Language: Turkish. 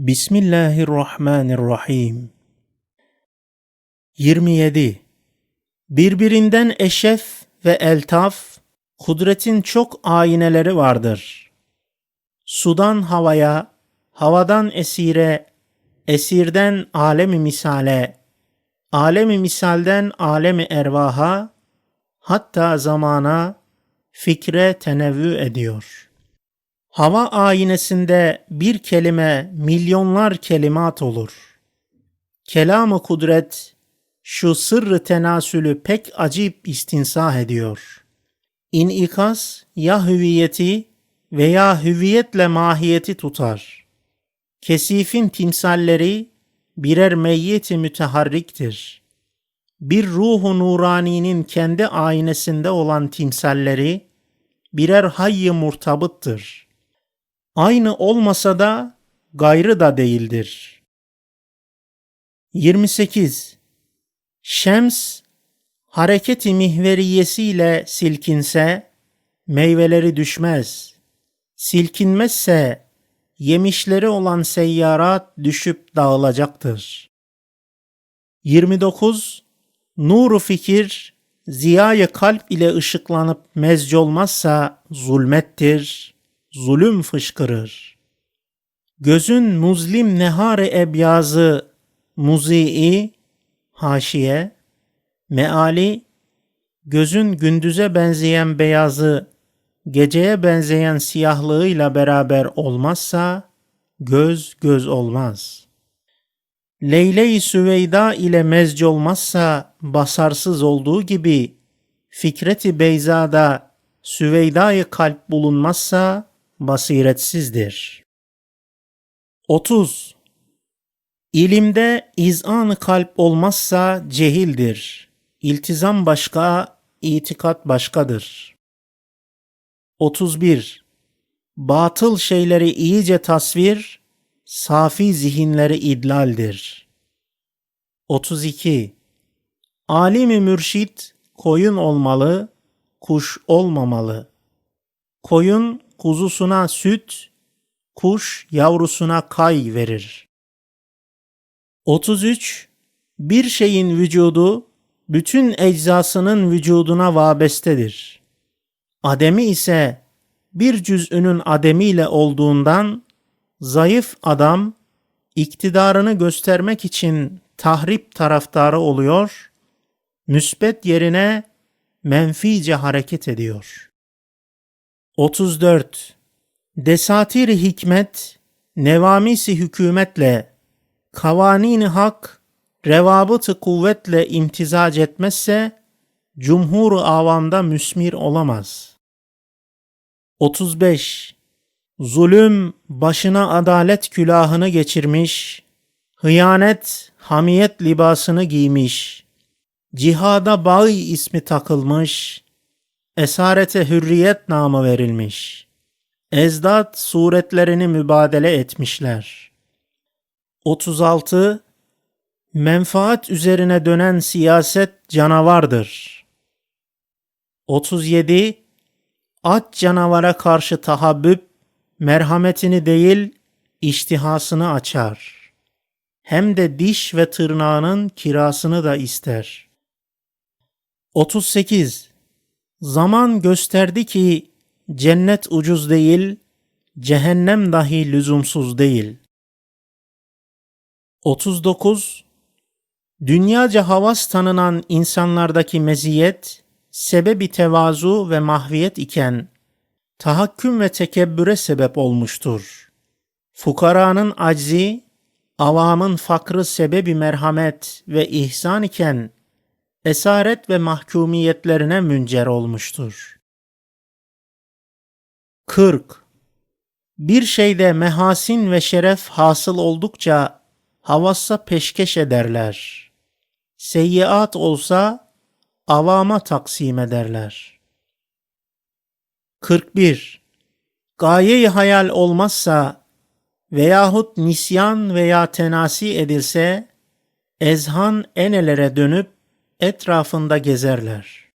Bismillahirrahmanirrahim. 27. Birbirinden eşef ve eltaf, kudretin çok ayneleri vardır. Sudan havaya, havadan esire, esirden alemi misale, alemi misalden alemi ervaha, hatta zamana, fikre tenevvü ediyor.'' Hava aynesinde bir kelime milyonlar kelimat olur. Kelamı kudret şu sırrı tenasülü pek acip istinsah ediyor. İnikas ya hüviyeti veya hüviyetle mahiyeti tutar. Kesifin timsalleri birer meyyeti müteharriktir. Bir ruhu nuraninin kendi aynesinde olan timsalleri birer hayy murtabıttır.'' Aynı olmasa da gayrı da değildir. 28. Şems hareketi mihveriyesiyle silkinse meyveleri düşmez. Silkinmezse yemişleri olan seyyarat düşüp dağılacaktır. 29. Nuru fikir ziyayı kalp ile ışıklanıp mezc olmazsa zulmettir zulüm fışkırır. Gözün muzlim nehare ebyazı muzii haşiye meali gözün gündüze benzeyen beyazı geceye benzeyen siyahlığıyla beraber olmazsa göz göz olmaz. Leyle-i Süveyda ile mezc olmazsa basarsız olduğu gibi Fikreti Beyza'da Süveyda-i kalp bulunmazsa basiretsizdir. 30. İlimde izan kalp olmazsa cehildir. İltizam başka, itikat başkadır. 31. Batıl şeyleri iyice tasvir, safi zihinleri idlaldir. 32. Alimi mürşit koyun olmalı, kuş olmamalı. Koyun kuzusuna süt, kuş yavrusuna kay verir. 33. Bir şeyin vücudu bütün eczasının vücuduna vabestedir. Ademi ise bir cüz'ünün ademiyle olduğundan zayıf adam iktidarını göstermek için tahrip taraftarı oluyor, müsbet yerine menfice hareket ediyor.'' 34. Desatiri hikmet, nevamisi hükümetle, kavanini hak, revabıtı kuvvetle imtizac etmezse, cumhur avamda müsmir olamaz. 35. Zulüm başına adalet külahını geçirmiş, hıyanet hamiyet libasını giymiş, cihada bağı ismi takılmış, esarete hürriyet namı verilmiş. Ezdat suretlerini mübadele etmişler. 36. Menfaat üzerine dönen siyaset canavardır. 37. At canavara karşı tahabbüp, merhametini değil, iştihasını açar. Hem de diş ve tırnağının kirasını da ister. 38. Zaman gösterdi ki cennet ucuz değil, cehennem dahi lüzumsuz değil. 39. Dünyaca havas tanınan insanlardaki meziyet, sebebi tevazu ve mahviyet iken, tahakküm ve tekebbüre sebep olmuştur. Fukaranın aczi, avamın fakrı sebebi merhamet ve ihsan iken, esaret ve mahkumiyetlerine müncer olmuştur. 40. Bir şeyde mehasin ve şeref hasıl oldukça havassa peşkeş ederler. Seyyiat olsa avama taksim ederler. 41. Gaye-i hayal olmazsa veyahut nisyan veya tenasi edilse ezhan enelere dönüp etrafında gezerler.